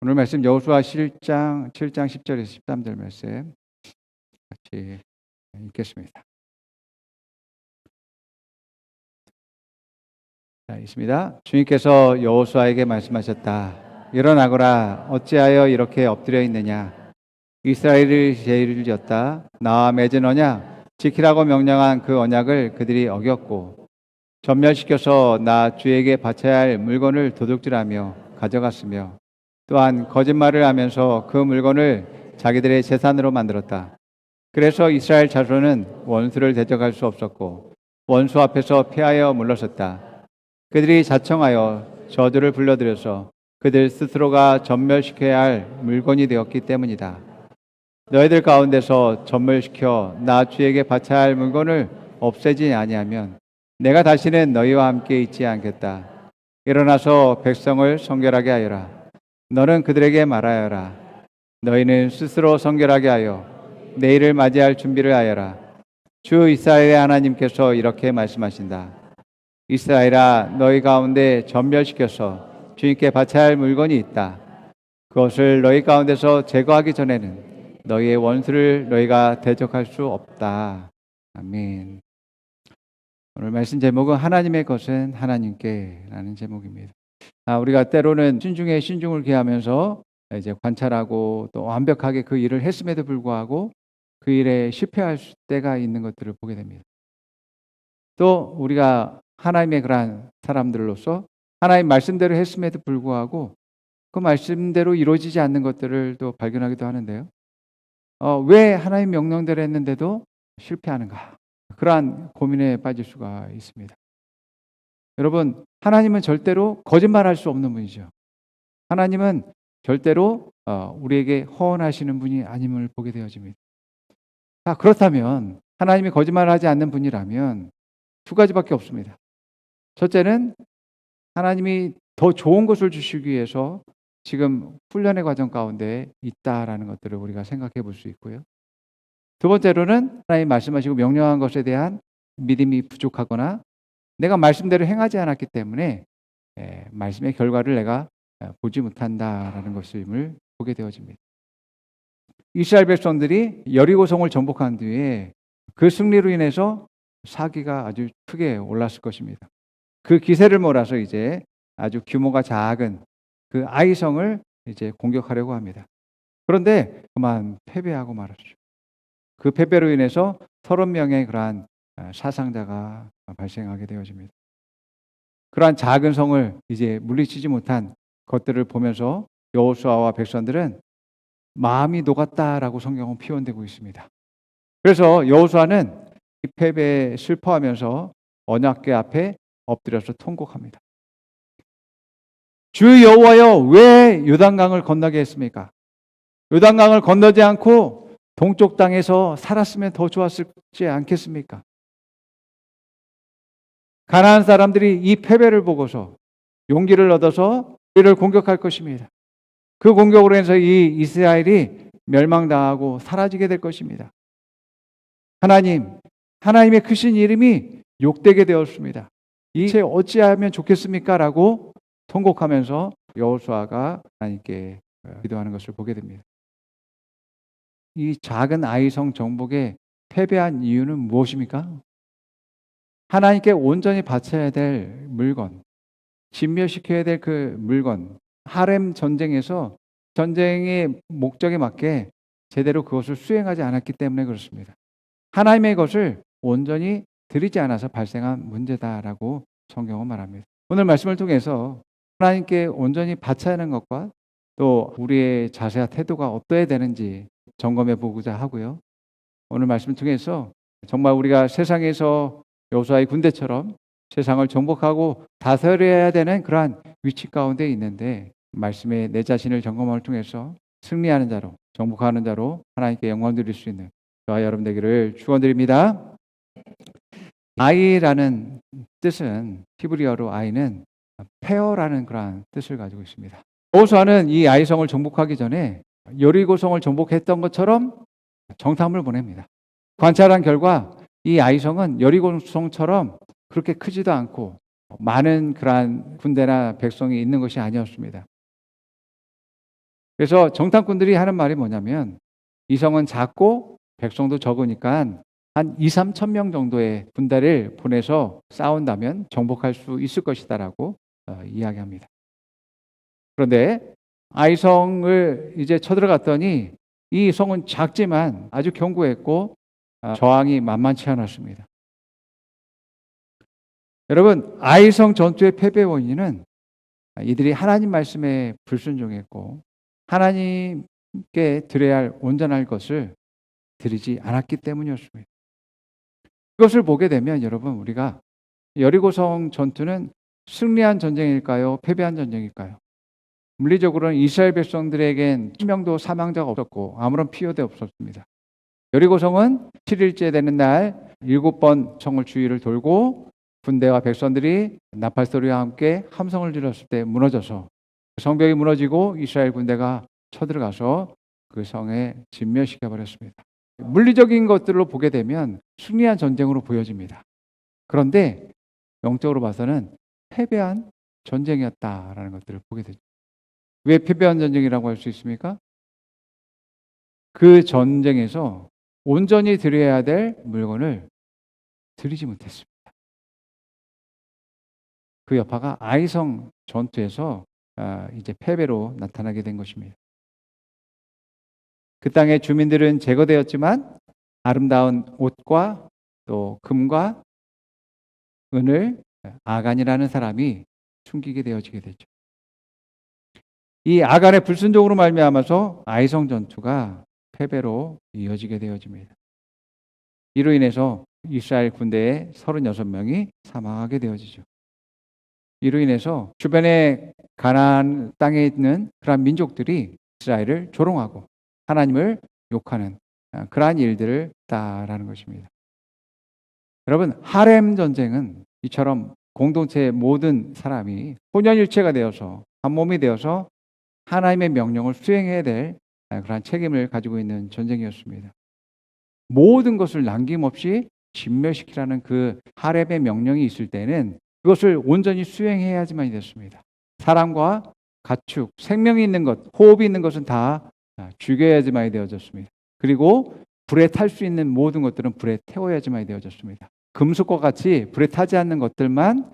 오늘 말씀 여호수아 7장 7장 10절에서 13절 말씀 같이 읽겠습니다. 자, 있습니다. 주님께서 여호수아에게 말씀하셨다. 일어나거라. 어찌하여 이렇게 엎드려 있느냐? 이스라엘을 죄를 지었다. 나와 맺은 언약 지키라고 명령한 그 언약을 그들이 어겼고 전멸시켜서 나 주에게 바쳐야 할 물건을 도둑질하며 가져갔으며 또한 거짓말을 하면서 그 물건을 자기들의 재산으로 만들었다. 그래서 이스라엘 자손은 원수를 대적할 수 없었고 원수 앞에서 피하여 물러섰다. 그들이 자청하여 저주를 불러들여서 그들 스스로가 전멸시켜야 할 물건이 되었기 때문이다. 너희들 가운데서 전멸시켜 나 주에게 바쳐야 할 물건을 없애지 아니하면 내가 다시는 너희와 함께 있지 않겠다. 일어나서 백성을 성결하게 하여라. 너는 그들에게 말하여라. 너희는 스스로 성결하게 하여 내일을 맞이할 준비를 하여라. 주 이스라엘의 하나님께서 이렇게 말씀하신다. 이스라엘아 너희 가운데 전멸시켜서 주님께 바쳐야 할 물건이 있다. 그것을 너희 가운데서 제거하기 전에는 너희의 원수를 너희가 대적할 수 없다. 아멘. 오늘 말씀 제목은 하나님의 것은 하나님께라는 제목입니다. 아, 우리가 때로는 신중에 신중을 기하면서 이제 관찰하고 또 완벽하게 그 일을 했음에도 불구하고 그 일에 실패할 때가 있는 것들을 보게 됩니다. 또 우리가 하나님의 그러한 사람들로서 하나님 말씀대로 했음에도 불구하고 그 말씀대로 이루어지지 않는 것들을 또 발견하기도 하는데요. 어, 왜 하나님 명령대로 했는데도 실패하는가? 그러한 고민에 빠질 수가 있습니다. 여러분, 하나님은 절대로 거짓말할 수 없는 분이죠. 하나님은 절대로 어, 우리에게 허언하시는 분이 아님을 보게 되어집니다. 자, 그렇다면 하나님이 거짓말하지 않는 분이라면 두 가지밖에 없습니다. 첫째는 하나님이 더 좋은 것을 주시기 위해서 지금 훈련의 과정 가운데 있다라는 것들을 우리가 생각해 볼 수 있고요. 두 번째로는 하나님 말씀하시고 명령한 것에 대한 믿음이 부족하거나 내가 말씀대로 행하지 않았기 때문에 예, 말씀의 결과를 내가 보지 못한다라는 것임을 보게 되어집니다. 이스라엘 백성들이 여리고성을 정복한 뒤에 그 승리로 인해서 사기가 아주 크게 올랐을 것입니다. 그 기세를 몰아서 이제 아주 규모가 작은 그 아이성을 이제 공격하려고 합니다. 그런데 그만 패배하고 말았죠. 그 패배로 인해서 30명의 그러한 사상자가 발생하게 되어집니다. 그러한 작은 성을 이제 물리치지 못한 것들을 보면서 여호수아와 백성들은 마음이 녹았다라고 성경은 표현되고 있습니다. 그래서 여호수아는 이 패배에 슬퍼하면서 언약궤 앞에 엎드려서 통곡합니다. 주 여호와여 왜 요단강을 건너게 했습니까? 요단강을 건너지 않고 동쪽 땅에서 살았으면 더 좋았을지 않겠습니까? 가나안 사람들이 이 패배를 보고서 용기를 얻어서 이를 공격할 것입니다. 그 공격으로 해서 이 이스라엘이 멸망당하고 사라지게 될 것입니다. 하나님, 하나님의 크신 이름이 욕되게 되었습니다. 이체 어찌하면 좋겠습니까? 라고 통곡하면서 여호수아가 하나님께 기도하는 것을 보게 됩니다. 이 작은 아이성 정복에 패배한 이유는 무엇입니까? 하나님께 온전히 바쳐야 될 물건, 진멸시켜야 될 그 물건, 하렘 전쟁에서 전쟁의 목적에 맞게 제대로 그것을 수행하지 않았기 때문에 그렇습니다. 하나님의 것을 온전히 드리지 않아서 발생한 문제다라고 성경은 말합니다. 오늘 말씀을 통해서 하나님께 온전히 바쳐야 하는 것과 또 우리의 자세와 태도가 어떠해야 되는지 점검해 보고자 하고요. 오늘 말씀을 통해서 정말 우리가 세상에서 여호수아의 군대처럼 세상을 정복하고 다스려야 되는 그러한 위치 가운데 있는데 말씀에 내 자신을 점검을 통해서 승리하는 자로 정복하는 자로 하나님께 영광 드릴 수 있는 저와 여러분 되기를 축원드립니다. 아이라는 뜻은 히브리어로 아이는 페어라는 그러한 뜻을 가지고 있습니다. 여호수아는 이 아이성을 정복하기 전에 여리고성을 정복했던 것처럼 정탐을 보냅니다. 관찰한 결과 이 아이성은 여리고성처럼 그렇게 크지도 않고 많은 그러한 군대나 백성이 있는 것이 아니었습니다. 그래서 정탐꾼들이 하는 말이 뭐냐면 이 성은 작고 백성도 적으니까 한 2, 3천 명 정도의 군대를 보내서 싸운다면 정복할 수 있을 것이다라고 어, 이야기합니다. 그런데 아이성을 이제 쳐들어갔더니 이 성은 작지만 아주 견고했고 아, 저항이 만만치 않았습니다. 여러분 아이성 전투의 패배 원인은 이들이 하나님 말씀에 불순종했고 하나님께 드려야 할 온전할 것을 드리지 않았기 때문이었습니다. 이것을 보게 되면 여러분 우리가 여리고성 전투는 승리한 전쟁일까요? 패배한 전쟁일까요? 물리적으로는 이스라엘 백성들에겐 한 명도 사망자가 없었고 아무런 피해도 없었습니다. 여리고성은 7일째 되는 날 일곱 번 성을 주위를 돌고 군대와 백성들이 나팔 소리와 함께 함성을 질렀을 때 무너져서 성벽이 무너지고 이스라엘 군대가 쳐들어가서 그 성에 진멸시켜 버렸습니다. 물리적인 것들로 보게 되면 승리한 전쟁으로 보여집니다. 그런데 영적으로 봐서는 패배한 전쟁이었다라는 것들을 보게 되죠. 왜 패배한 전쟁이라고 할 수 있습니까? 그 전쟁에서 온전히 드려야 될 물건을 드리지 못했습니다. 그 여파가 아이성 전투에서 아, 이제 패배로 나타나게 된 것입니다. 그 땅의 주민들은 제거되었지만 아름다운 옷과 또 금과 은을 아간이라는 사람이 숨기게 되어지게 되죠. 이 아간의 불순종으로 말미암아서 아이성 전투가 패배로 이어지게 되어집니다. 이로 인해서 이스라엘 군대의 36명이 사망하게 되어지죠. 이로 인해서 주변의 가나안 땅에 있는 그러한 민족들이 이스라엘을 조롱하고 하나님을 욕하는 아, 그러한 일들을 따라는 것입니다. 여러분 하렘 전쟁은 이처럼 공동체의 모든 사람이 혼연일체가 되어서 한 몸이 되어서 하나님의 명령을 수행해야 될 아, 그러한 책임을 가지고 있는 전쟁이었습니다. 모든 것을 남김없이 진멸시키라는 그 하렘의 명령이 있을 때는 그것을 온전히 수행해야지만이 됐습니다. 사람과 가축, 생명이 있는 것, 호흡이 있는 것은 다 죽여야지만이 되어졌습니다. 그리고 불에 탈 수 있는 모든 것들은 불에 태워야지만이 되어졌습니다. 금속과 같이 불에 타지 않는 것들만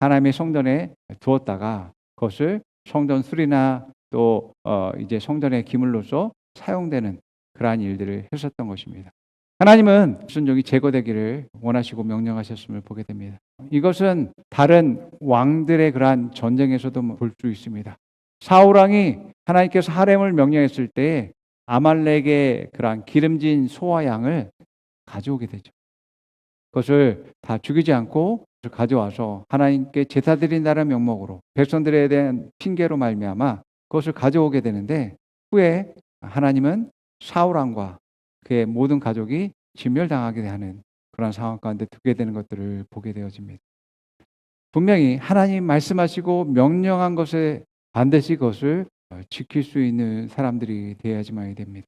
하나님의 성전에 두었다가 그것을 성전 수리나 또 어, 이제 성전의 기물로서 사용되는 그러한 일들을 했었던 것입니다. 하나님은 순종이 제거되기를 원하시고 명령하셨음을 보게 됩니다. 이것은 다른 왕들의 그러한 전쟁에서도 볼 수 있습니다. 사울 왕이 하나님께서 하렘을 명령했을 때 아말렉의 그러한 기름진 소와 양을 가져오게 되죠. 그것을 다 죽이지 않고 가져와서 하나님께 제사 드린다는 명목으로 백성들에 대한 핑계로 말미암아 그것을 가져오게 되는데 후에 하나님은 사울 왕과 그의 모든 가족이 진멸당하게 하는 그런 상황 가운데 두게 되는 것들을 보게 되어집니다. 분명히 하나님 말씀하시고 명령한 것에 반드시 그것을 지킬 수 있는 사람들이 되어야지만이 됩니다.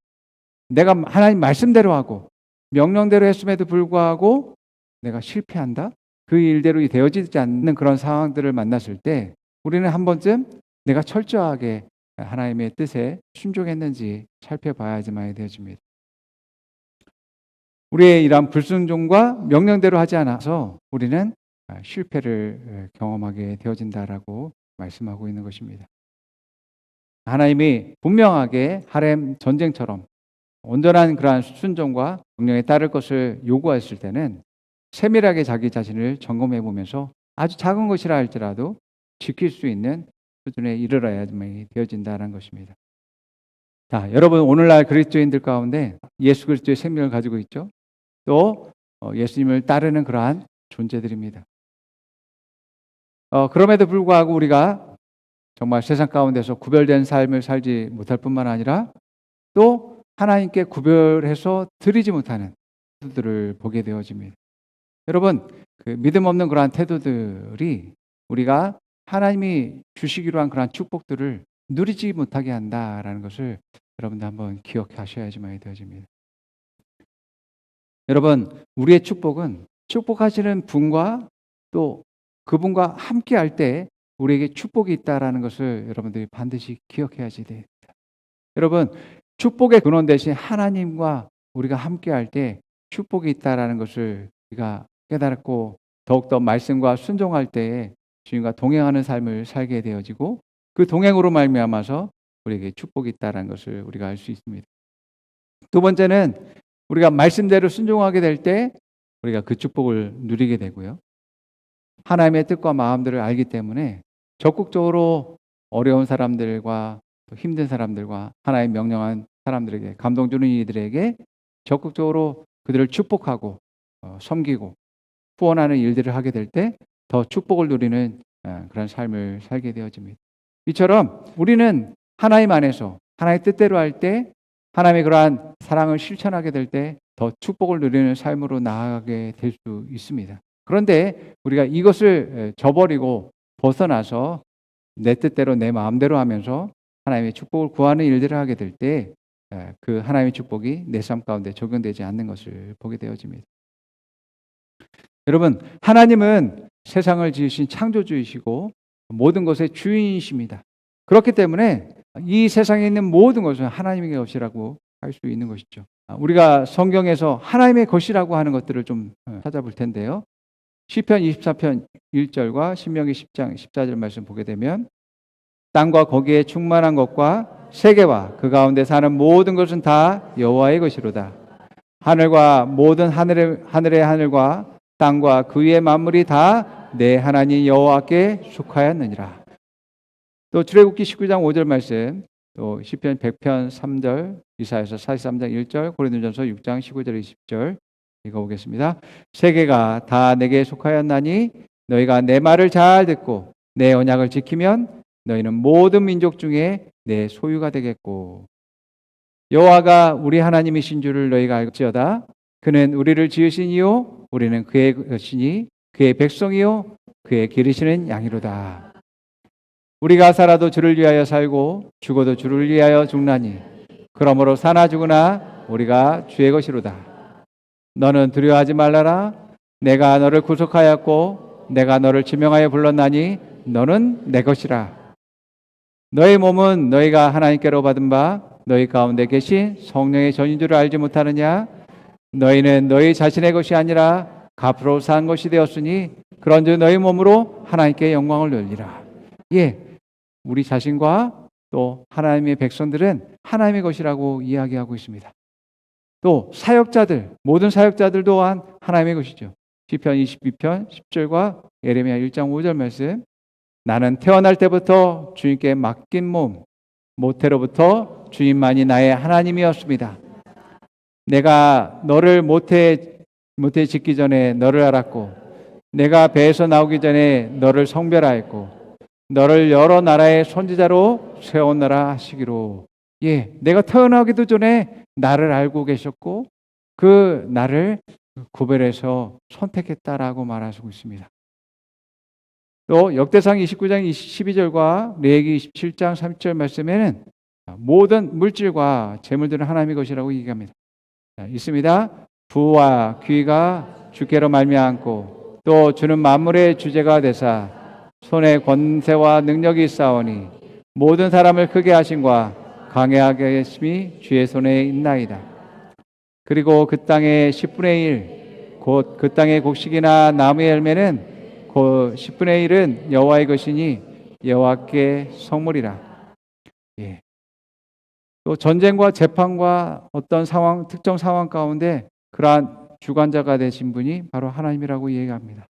내가 하나님 말씀대로 하고 명령대로 했음에도 불구하고 내가 실패한다? 그 일대로 되어지지 않는 그런 상황들을 만났을 때 우리는 한 번쯤 내가 철저하게 하나님의 뜻에 순종했는지 살펴봐야지만이 되어집니다. 우리의 이러한 불순종과 명령대로 하지 않아서 우리는 실패를 경험하게 되어진다라고 말씀하고 있는 것입니다. 하나님이 분명하게 하렘 전쟁처럼 온전한 그러한 순종과 명령에 따를 것을 요구했을 때는 세밀하게 자기 자신을 점검해 보면서 아주 작은 것이라 할지라도 지킬 수 있는 수준에 이르러야만 되어진다는 것입니다. 자, 여러분 오늘날 그리스도인들 가운데 예수 그리스도의 생명을 가지고 있죠. 또 어, 예수님을 따르는 그러한 존재들입니다. 어, 그럼에도 불구하고 우리가 정말 세상 가운데서 구별된 삶을 살지 못할 뿐만 아니라 또 하나님께 구별해서 드리지 못하는 태도들을 보게 되어집니다. 여러분, 그 믿음 없는 그러한 태도들이 우리가 하나님이 주시기로 한 그러한 축복들을 누리지 못하게 한다라는 것을 여러분들 한번 기억하셔야지만 되어집니다. 여러분, 우리의 축복은 축복하시는 분과 또 그분과 함께 할 때 우리에게 축복이 있다라는 것을 여러분들이 반드시 기억해야지 됩니다. 여러분, 축복의 근원 대신 하나님과 우리가 함께 할 때 축복이 있다라는 것을 우리가 깨달았고 더욱더 말씀과 순종할 때에 주님과 동행하는 삶을 살게 되어지고 그 동행으로 말미암아서 우리에게 축복이 있다라는 것을 우리가 알 수 있습니다. 두 번째는 우리가 말씀대로 순종하게 될 때 우리가 그 축복을 누리게 되고요. 하나님의 뜻과 마음들을 알기 때문에 적극적으로 어려운 사람들과 또 힘든 사람들과 하나님 명령한 사람들에게 감동 주는 이들에게 적극적으로 그들을 축복하고 어, 섬기고 후원하는 일들을 하게 될 때 더 축복을 누리는 어, 그런 삶을 살게 되어집니다. 이처럼 우리는 하나님 안에서 하나님의 뜻대로 할 때 하나님의 그러한 사랑을 실천하게 될 때 더 축복을 누리는 삶으로 나아가게 될 수 있습니다. 그런데 우리가 이것을 에, 저버리고 벗어나서 내 뜻대로 내 마음대로 하면서 하나님의 축복을 구하는 일들을 하게 될 때 그 하나님의 축복이 내 삶 가운데 적용되지 않는 것을 보게 되어집니다. 여러분, 하나님은 세상을 지으신 창조주이시고 모든 것의 주인이십니다. 그렇기 때문에 이 세상에 있는 모든 것은 하나님의 것이라고 할 수 있는 것이죠. 아, 우리가 성경에서 하나님의 것이라고 하는 것들을 좀 어, 찾아볼 텐데요. 시편 24편 1절과 신명기 10장 14절 말씀 보게 되면 땅과 거기에 충만한 것과 세계와 그 가운데 사는 모든 것은 다 여호와의 것이로다. 하늘과 모든 하늘의 하늘의 하늘과 땅과 그 위의 만물이 다 내 하나님 여호와께 속하였느니라. 또 출애굽기 19장 5절 말씀, 또 시편 100편 3절, 이사야서 43장 1절, 고린도전서 6장 19절 20절 읽어보겠습니다. 세계가 다 내게 속하였나니 너희가 내 말을 잘 듣고 내 언약을 지키면 너희는 모든 민족 중에 내 소유가 되겠고 여호와가 우리 하나님이신 줄을 너희가 알지어다. 그는 우리를 지으신 이요 우리는 그의 것이니 그의 백성이요 그의 기르시는 양이로다. 우리가 살아도 주를 위하여 살고 죽어도 주를 위하여 죽나니 그러므로 사나 죽으나 우리가 주의 것이로다. 너는 두려워하지 말라라. 내가 너를 구속하였고 내가 너를 지명하여 불렀나니 너는 내 것이라. 너의 몸은 너희가 하나님께로 받은 바 너희 가운데 계신 성령의 전인 줄을 알지 못하느냐? 너희는 너희 자신의 것이 아니라 값으로 산 것이 되었으니 그런즉 너희 몸으로 하나님께 영광을 돌리라. 예, 우리 자신과 또 하나님의 백성들은 하나님의 것이라고 이야기하고 있습니다. 또 사역자들, 모든 사역자들 또한 하나님의 것이죠. 시편 22편 10절과 예레미야 1장 5절 말씀. 나는 태어날 때부터 주님께 맡긴 몸, 모태로부터 주님만이 나의 하나님이었습니다. 내가 너를 모태 모태 짓기 전에 너를 알았고 내가 배에서 나오기 전에 너를 성별하였고 너를 여러 나라의 선지자로 세워나라 하시기로 예, 내가 태어나기도 전에 나를 알고 계셨고 그 나를 구별해서 선택했다라고 말하고 있습니다. 또 역대상 29장 12절과 레기 27장 3절 말씀에는 모든 물질과 재물들은 하나님의 것이라고 얘기합니다. 자, 있습니다. 부와 귀가 주께로 말미암고 또 주는 만물의 주제가 되사 손에 권세와 능력이 있사오니 모든 사람을 크게 하심과 강해하게 하심이 주의 손에 있나이다. 그리고 그 땅의 10분의 1, 곧 그 땅의 곡식이나 나무의 열매는 그 10분의 1은 여호와의 것이니 여호와께 성물이라. 예. 또 전쟁과 재판과 어떤 상황, 특정 상황 가운데 그러한 주관자가 되신 분이 바로 하나님이라고 이야기합니다.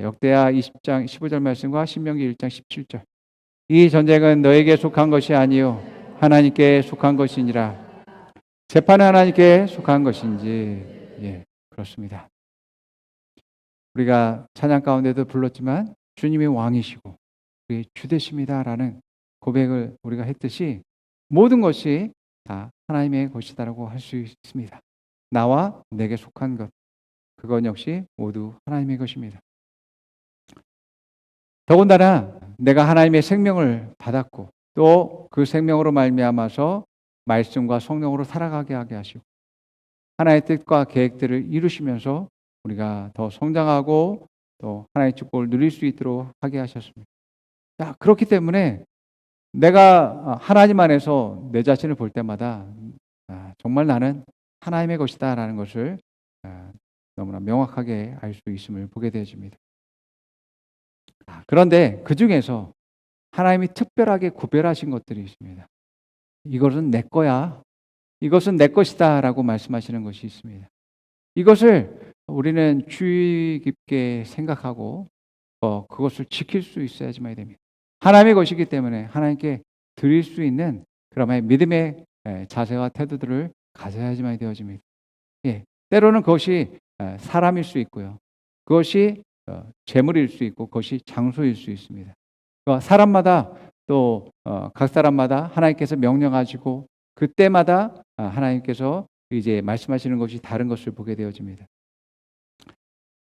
역대하 20장 15절 말씀과 신명기 1장 17절. 이 전쟁은 너에게 속한 것이 아니요 하나님께 속한 것이니라. 재판은 하나님께 속한 것인지 예, 그렇습니다. 우리가 찬양 가운데도 불렀지만 주님이 왕이시고 우리 주 되십니다라는 고백을 우리가 했듯이 모든 것이 다 하나님의 것이다라고 할 수 있습니다. 나와 내게 속한 것 그건 역시 모두 하나님의 것입니다. 더군다나 내가 하나님의 생명을 받았고 또 그 생명으로 말미암아서 말씀과 성령으로 살아가게 하게 하시고 하나의 뜻과 계획들을 이루시면서 우리가 더 성장하고 또 하나의 축복을 누릴 수 있도록 하게 하셨습니다. 자, 그렇기 때문에 내가 하나님 안에서 내 자신을 볼 때마다 아, 정말 나는 하나님의 것이다라는 것을 아, 너무나 명확하게 알 수 있음을 보게 되어집니다. 아, 그런데 그 중에서 하나님이 특별하게 구별하신 것들이 있습니다. 이것은 내 거야. 이것은 내 것이다. 라고 말씀하시는 것이 있습니다. 이것을 우리는 주의 깊게 생각하고 어, 그것을 지킬 수 있어야지만 됩니다. 하나님의 것이기 때문에 하나님께 드릴 수 있는 그러면 믿음의 예, 자세와 태도들을 가져야지만 되어집니다. 예, 때로는 그것이 예, 사람일 수 있고요. 그것이 어, 재물일 수 있고 그것이 장소일 수 있습니다. 그러니까 사람마다 또 각 사람마다 하나님께서 명령하시고 그때마다 아, 하나님께서 이제 말씀하시는 것이 다른 것을 보게 되어집니다.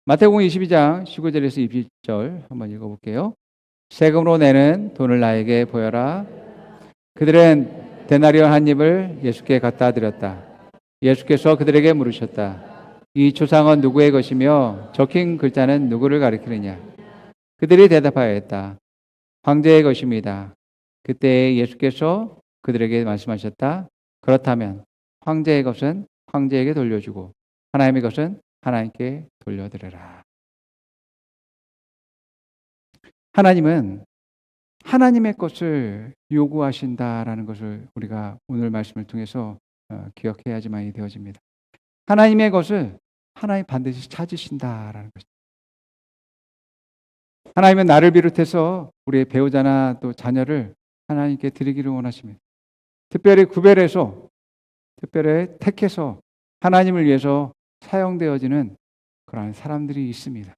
마태복음 22장 19절에서 20절 한번 읽어볼게요. 세금으로 내는 돈을 나에게 보여라. 그들은 데나리온 한 입을 예수께 갖다 드렸다. 예수께서 그들에게 물으셨다. 이 조상은 누구의 것이며 적힌 글자는 누구를 가리키느냐? 그들이 대답하였다. 황제의 것입니다. 그때 예수께서 그들에게 말씀하셨다. 그렇다면 황제의 것은 황제에게 돌려주고 하나님의 것은 하나님께 돌려드려라. 하나님은 하나님의 것을 요구하신다라는 것을 우리가 오늘 말씀을 통해서 어, 기억해야지만이 되어집니다. 하나님의 것을 하나님 반드시 찾으신다라는 것입니다. 하나님은 나를 비롯해서 우리의 배우자나 또 자녀를 하나님께 드리기를 원하십니다. 특별히 구별해서 특별히 택해서 하나님을 위해서 사용되어지는 그러한 사람들이 있습니다.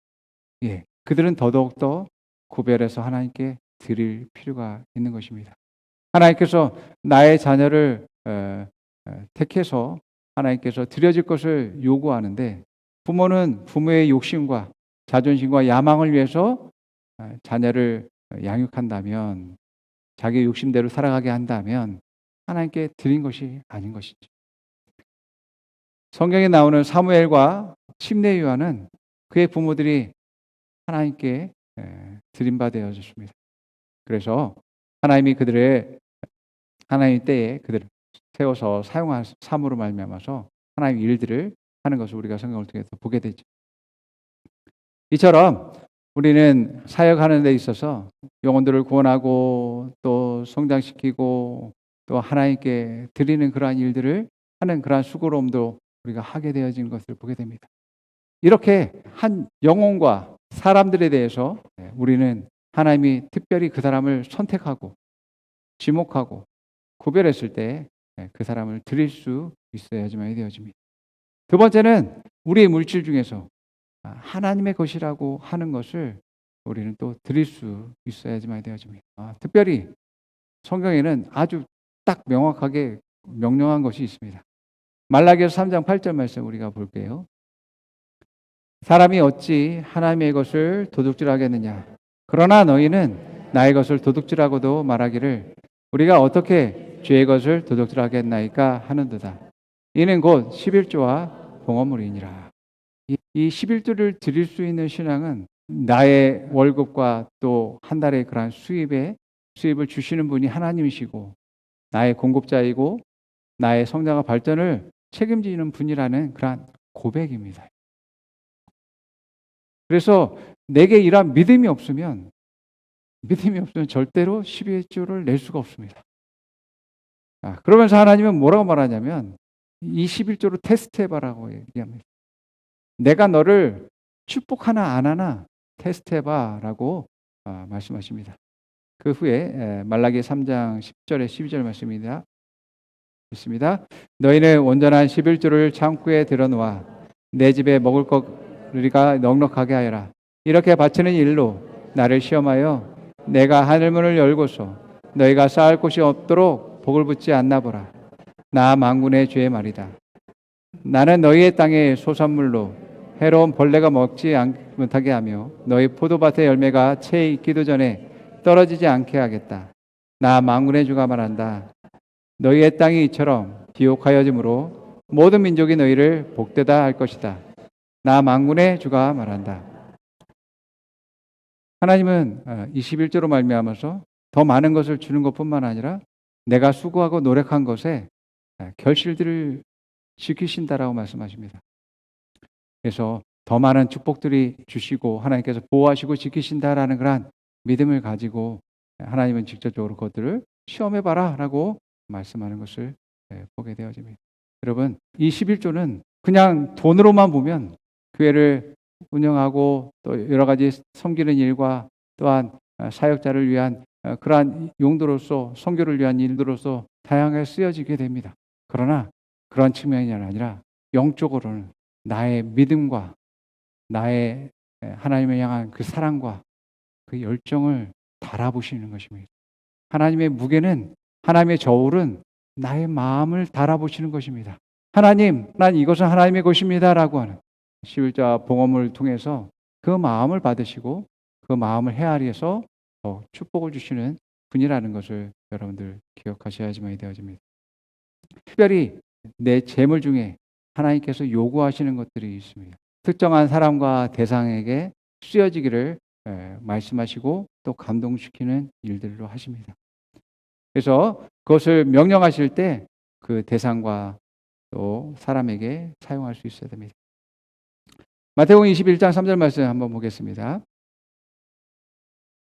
예, 그들은 더더욱 더 구별해서 하나님께 드릴 필요가 있는 것입니다. 하나님께서 나의 자녀를 택해서 하나님께서 드려질 것을 요구하는데 부모는 부모의 욕심과 자존심과 야망을 위해서 자녀를 양육한다면 자기 욕심대로 살아가게 한다면 하나님께 드린 것이 아닌 것이죠. 성경에 나오는 사무엘과 침례 요한은 그의 부모들이 하나님께 드린 바 되어졌습니다. 그래서 하나님이 그들의 하나님 때에 그들을 세워서 사용한 삶으로 말미암아서 하나님 일들을 하는 것을 우리가 성경을 통해서 보게 되죠. 이처럼 우리는 사역하는 데 있어서 영혼들을 구원하고 또 성장시키고 또 하나님께 드리는 그러한 일들을 하는 그러한 수고로움도 우리가 하게 되어진 것을 보게 됩니다. 이렇게 한 영혼과 사람들에 대해서 우리는 하나님이 특별히 그 사람을 선택하고 지목하고 구별했을 때 그 사람을 드릴 수 있어야지만 되어집니다. 두 번째는 우리의 물질 중에서 하나님의 것이라고 하는 것을 우리는 또 드릴 수 있어야지만 되어집니다. 아, 특별히 성경에는 아주 딱 명확하게 명령한 것이 있습니다. 말라기서 3장 8절 말씀 우리가 볼게요. 사람이 어찌 하나님의 것을 도둑질하겠느냐? 그러나 너희는 나의 것을 도둑질하고도 말하기를 우리가 어떻게 죄의 것을 도둑질하겠나이까 하는도다. 이는 곧 11조와 봉헌물이니라. 이 11조를 드릴 수 있는 신앙은 나의 월급과 또 한 달의 그러한 수입에 수입을 주시는 분이 하나님이시고 나의 공급자이고 나의 성장과 발전을 책임지는 분이라는 그러한 고백입니다. 그래서 내게 이러한 믿음이 없으면 믿음이 없으면 절대로 11조를 낼 수가 없습니다. 아, 그러면서 하나님은 뭐라고 말하냐면 이 11조를 테스트해봐라고 얘기합니다. 내가 너를 축복하나 안 하나 테스트해봐라고 아, 말씀하십니다. 그 후에 말라기 3장 10절에 12절 말씀입니다. 있습니다. 너희는 온전한 11조를 창고에 들어놓아 내 집에 먹을 것 우리가 넉넉하게 하여라. 이렇게 바치는 일로 나를 시험하여 내가 하늘문을 열고서 너희가 쌓을 곳이 없도록 복을 붙지 않나 보라. 나 망군의 죄의 말이다. 나는 너희의 땅의 소산물로 해로운 벌레가 먹지 못하게 하며 너희 포도밭의 열매가 채 익기도 전에 떨어지지 않게 하겠다. 나 망군의 주가 말한다. 너희의 땅이 이처럼 비옥하여짐으로 모든 민족이 너희를 복되다 할 것이다. 나 망군의 주가 말한다. 하나님은 21조로 어, 말미암아서 더 많은 것을 주는 것뿐만 아니라 내가 수고하고 노력한 것에 결실들을 지키신다라고 말씀하십니다. 그래서 더 많은 축복들이 주시고 하나님께서 보호하시고 지키신다라는 그런 믿음을 가지고 하나님은 직접적으로 그것들을 시험해 봐라라고 말씀하는 것을 예, 보게 되어집니다. 여러분, 이 11조는 그냥 돈으로만 보면 교회를 운영하고 또 여러 가지 섬기는 일과 또한 사역자를 위한 어, 그러한 용도로서 선교를 위한 일들로서 다양하게 쓰여지게 됩니다. 그러나 그런 측면이 아니라 영적으로는 나의 믿음과 나의 하나님을 향한 그 사랑과 그 열정을 달아보시는 것입니다. 하나님의 무게는 하나님의 저울은 나의 마음을 달아보시는 것입니다. 하나님, 난 이것은 하나님의 것입니다라고 하는 11자 봉헌을 통해서 그 마음을 받으시고 그 마음을 헤아리해서 더 축복을 주시는 분이라는 것을 여러분들 기억하셔야지만 되어집니다. 특별히 내 재물 중에 하나님께서 요구하시는 것들이 있습니다. 특정한 사람과 대상에게 쓰여지기를 말씀하시고 또 감동시키는 일들로 하십니다. 그래서 그것을 명령하실 때 그 대상과 또 사람에게 사용할 수 있어야 됩니다. 마태복음 21장 3절 말씀 한번 보겠습니다.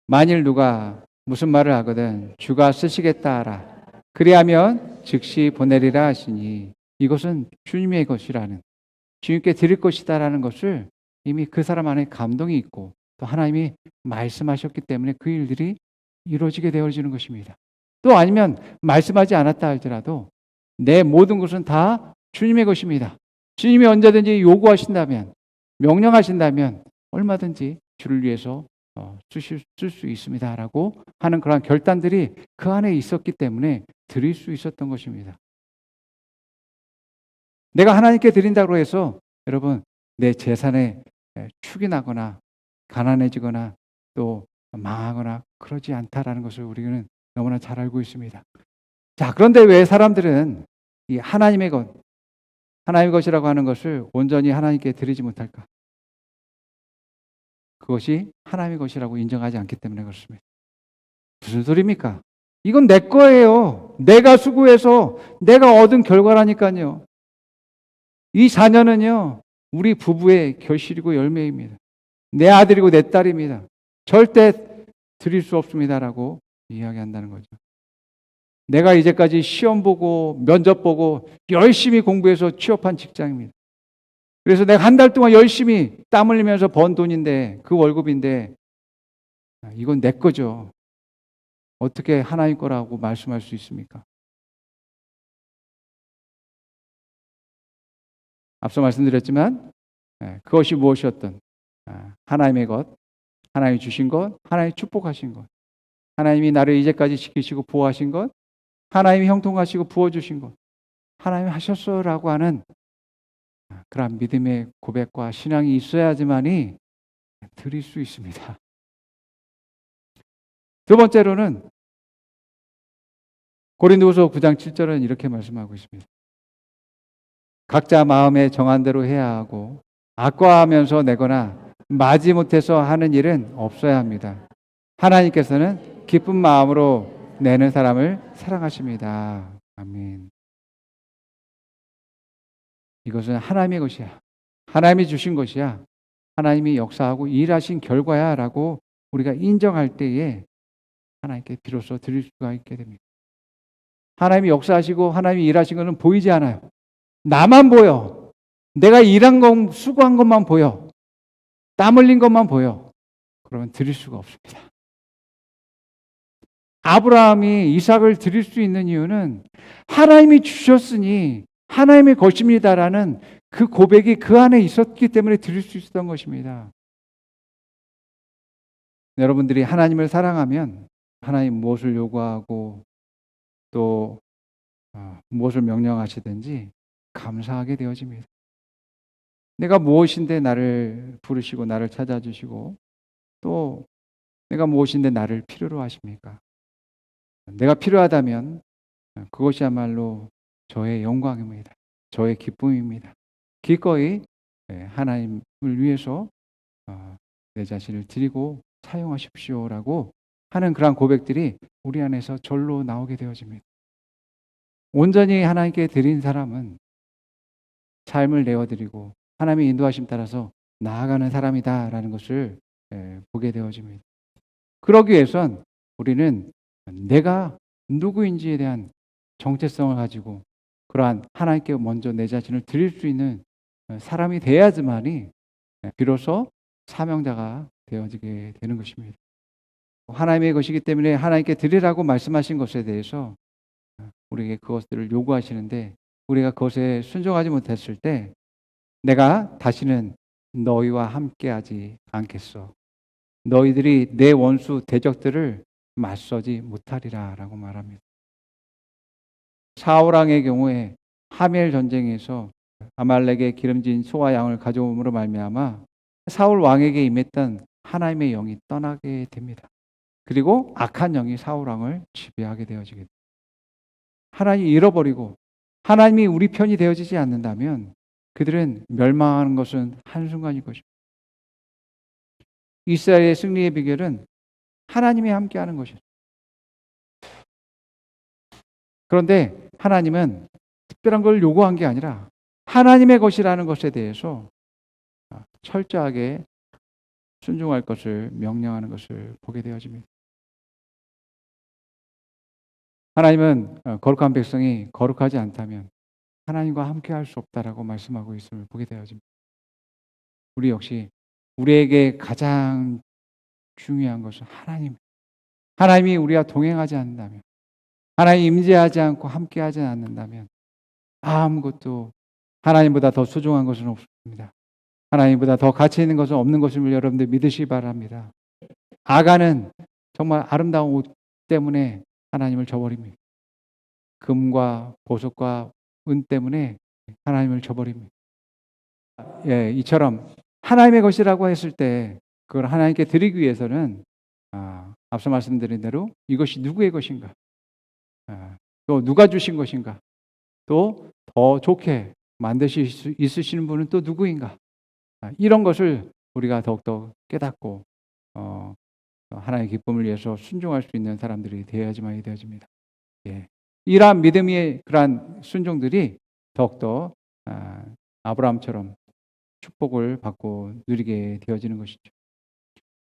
만일 누가 무슨 말을 하거든 주가 쓰시겠다 하라. 그리하면 즉시 보내리라 하시니 이것은 주님의 것이라는 주님께 드릴 것이다라는 것을 이미 그 사람 안에 감동이 있고 또 하나님이 말씀하셨기 때문에 그 일들이 이루어지게 되어지는 것입니다. 또 아니면 말씀하지 않았다 할지라도 내 모든 것은 다 주님의 것입니다. 주님이 언제든지 요구하신다면 명령하신다면 얼마든지 주를 위해서 어, 쓰실 쓸수 있습니다라고 하는 그러한 결단들이 그 안에 있었기 때문에 드릴 수 있었던 것입니다. 내가 하나님께 드린다고 해서 여러분 내 재산에 축이 나거나 가난해지거나 또 망하거나 그러지 않다라는 것을 우리는 너무나 잘 알고 있습니다. 자, 그런데 왜 사람들은 이 하나님의 것, 하나님의 것이라고 하는 것을 온전히 하나님께 드리지 못할까? 그것이 하나님의 것이라고 인정하지 않기 때문에 그렇습니다. 무슨 소리입니까? 이건 내 거예요. 내가 수고해서 내가 얻은 결과라니까요. 이 자녀는요, 우리 부부의 결실이고 열매입니다. 내 아들이고 내 딸입니다. 절대 드릴 수 없습니다라고 이야기한다는 거죠. 내가 이제까지 시험 보고 면접 보고 열심히 공부해서 취업한 직장입니다. 그래서 내가 한 달 동안 열심히 땀 흘리면서 번 돈인데 그 월급인데 아, 이건 내 거죠. 어떻게 하나님 거라고 말씀할 수 있습니까? 앞서 말씀드렸지만 예, 그것이 무엇이었던 아, 하나님의 것, 하나님이 주신 것, 하나님이 축복하신 것. 하나님이 나를 이제까지 지키시고 보호하신 것, 하나님이 형통하시고 부어주신 것, 하나님이 하셨어라고 하는 그런 믿음의 고백과 신앙이 있어야지만이 드릴 수 있습니다. 두 번째로는 고린도후서 9장 7절은 이렇게 말씀하고 있습니다. 각자 마음에 정한 대로 해야 하고 악과하면서 내거나 마지 못해서 하는 일은 없어야 합니다. 하나님께서는 기쁜 마음으로 내는 사람을 사랑하십니다. 아멘. 이것은 하나님의 것이야. 하나님이 주신 것이야. 하나님이 역사하고 일하신 결과야 라고 우리가 인정할 때에 하나님께 비로소 드릴 수가 있게 됩니다. 하나님이 역사하시고 하나님이 일하신 것은 보이지 않아요. 나만 보여. 내가 일한 것, 수고한 것만 보여. 땀 흘린 것만 보여. 그러면 드릴 수가 없습니다. 아브라함이 이삭을 드릴 수 있는 이유는 하나님이 주셨으니 하나님의 것입니다라는 그 고백이 그 안에 있었기 때문에 드릴 수 있었던 것입니다. 여러분들이 하나님을 사랑하면 하나님 무엇을 요구하고 또 어, 무엇을 명령하시든지 감사하게 되어집니다. 내가 무엇인데 나를 부르시고 나를 찾아주시고 또 내가 무엇인데 나를 필요로 하십니까? 내가 필요하다면 그것이야말로 저의 영광입니다. 저의 기쁨입니다. 기꺼이 예, 하나님을 위해서 어, 내 자신을 드리고 사용하십시오라고 하는 그러한 고백들이 우리 안에서 절로 나오게 되어집니다. 온전히 하나님께 드린 사람은 삶을 내어드리고 하나님의 인도하심 따라서 나아가는 사람이다라는 것을 예, 보게 되어집니다. 그러기 위해선 우리는 내가 누구인지에 대한 정체성을 가지고 그러한 하나님께 먼저 내 자신을 드릴 수 있는 사람이 돼야지만이 비로소 사명자가 되어지게 되는 것입니다. 하나님의 것이기 때문에 하나님께 드리라고 말씀하신 것에 대해서 우리에게 그것들을 요구하시는데 우리가 그것에 순종하지 못했을 때 내가 다시는 너희와 함께하지 않겠어. 너희들이 내 원수 대적들을 맞서지 못하리라라고 말합니다. 사울왕의 경우에 하멜 전쟁에서 아말렉의 기름진 소와 양을 가져옴으로 말미암아 사울 왕에게 임했던 하나님의 영이 떠나게 됩니다. 그리고 악한 영이 사울 왕을 지배하게 되어지게 됩니다. 하나님이 잃어버리고 하나님이 우리 편이 되어지지 않는다면 그들은 멸망하는 것은 한순간일 것입니다. 이스라엘의 승리의 비결은 하나님이 함께하는 것이죠. 그런데 하나님은 특별한 걸 요구한 게 아니라 하나님의 것이라는 것에 대해서 철저하게 순종할 것을 명령하는 것을 보게 되어집니다. 하나님은 어, 거룩한 백성이 거룩하지 않다면 하나님과 함께 할 수 없다라고 말씀하고 있음을 보게 되어집니다. 우리 역시 우리에게 가장 중요한 것은 하나님. 하나님이 우리와 동행하지 않는다면, 하나님 임재하지 않고 함께하지 않는다면 아무것도 하나님보다 더 소중한 것은 없습니다. 하나님보다 더 가치 있는 것은 없는 것임을 여러분들 믿으시기 바랍니다. 아가는 정말 아름다운 옷 때문에 하나님을 저버립니다. 금과 보석과 은 때문에 하나님을 저버립니다. 예, 이처럼 하나님의 것이라고 했을 때 그걸 하나님께 드리기 위해서는 아, 앞서 말씀드린 대로 이것이 누구의 것인가, 아, 또 누가 주신 것인가, 또 더 좋게 만드실 수 있으시는 분은 또 누구인가, 아, 이런 것을 우리가 더욱더 깨닫고 어, 하나님의 기쁨을 위해서 순종할 수 있는 사람들이 되어야지만이 되어집니다. 예. 이러한 믿음의 그러한 순종들이 더욱더 아, 아브라함처럼 축복을 받고 누리게 되어지는 것이죠.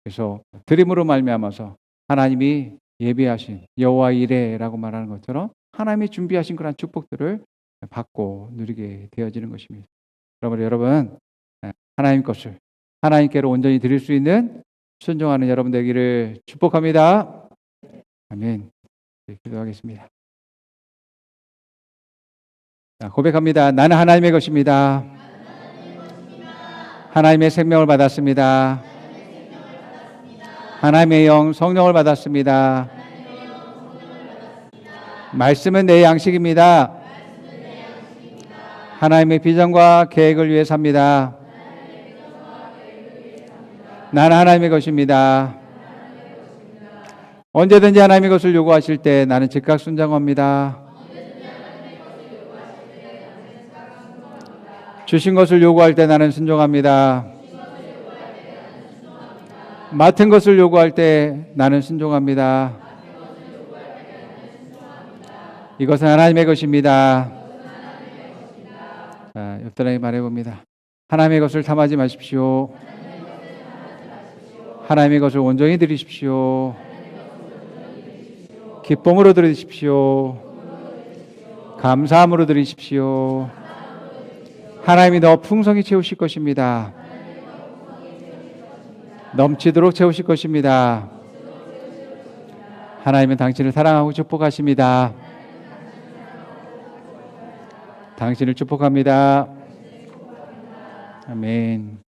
그래서 드림으로 말미암아서 하나님이 예비하신 여호와 이레라고 말하는 것처럼 하나님이 준비하신 그런 축복들을 받고 누리게 되어지는 것입니다. 그러므로 여러분 하나님 것을 하나님께로 온전히 드릴 수 있는 순종하는 여러분 되기를 축복합니다. 아멘. 네, 기도하겠습니다. 자, 고백합니다. 나는 하나님의 것입니다. 하나님의 생명을 받았습니다. 하나님의 영 성령을 받았습니다. 말씀은 내 양식입니다. 하나님의 비전과 계획을 위해 삽니다. 나는 하나님의 것입니다. 언제든지 하나님의 것을 요구하실 때 나는 즉각 순장합니다. 주신 것을 요구할 때 나는 순종합니다. 맡은 것을 요구할 때 나는 순종합니다. 이것은 하나님의 것입니다. 자, 옆 사람에게 말해봅니다. 하나님의 것을 탐하지 마십시오. 하나님의 것을 온전히 드리십시오. 기쁨으로 드리십시오. 감사함으로 드리십시오. 하나님이 더 풍성히 채우실 것입니다. 넘치도록 채우실 것입니다. 하나님은 당신을 사랑하고 축복하십니다. 당신을 축복합니다. 아멘.